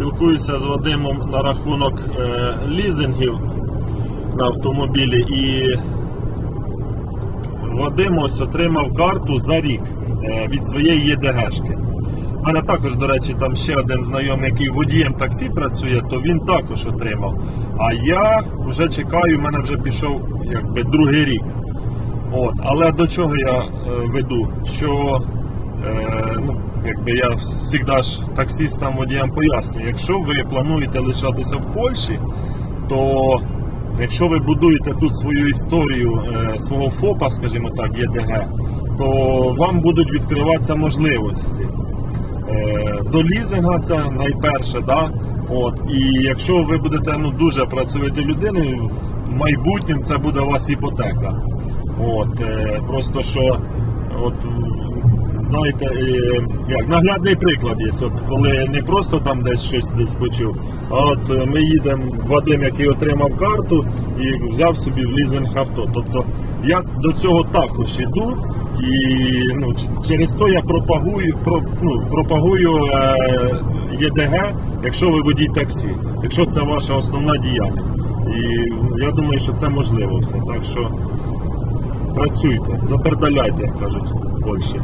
Спілкуюся з Вадимом на рахунок е, лізингів на автомобілі і Вадим ось отримав карту за рік е, від своєї ЄДГшки. У мене також, до речі, там ще один знайомий, який водієм таксі працює, то він також отримав. А я вже чекаю, в мене вже пішов якби другий рік. От, але до чого я е, веду? Що е, ну, якби я завжди ж таксістам водіям пояснюю, якщо ви плануєте лишатися в Польщі, то якщо ви будуєте тут свою історію е, свого ФОПа, скажімо так, ЄДГ, то вам будуть відкриватися можливості. Е, До лізинга це найперше, да? От, і якщо ви будете ну, дуже працювати людиною, в майбутньому це буде у вас іпотека. От, е, просто що, от, знаєте, е, як наглядний приклад є, от, коли не просто там десь щось десь почув, а от е, ми їдемо, Вадим, який отримав карту і взяв собі в лізинг авто. Тобто я до цього також іду. І ну, через то я пропагую, про, ну, пропагую е, ЄДГ, якщо ви водій таксі, якщо це ваша основна діяльність. І я думаю, що це можливо все. Так що працюйте, запердаляйте, як кажуть в Польщі.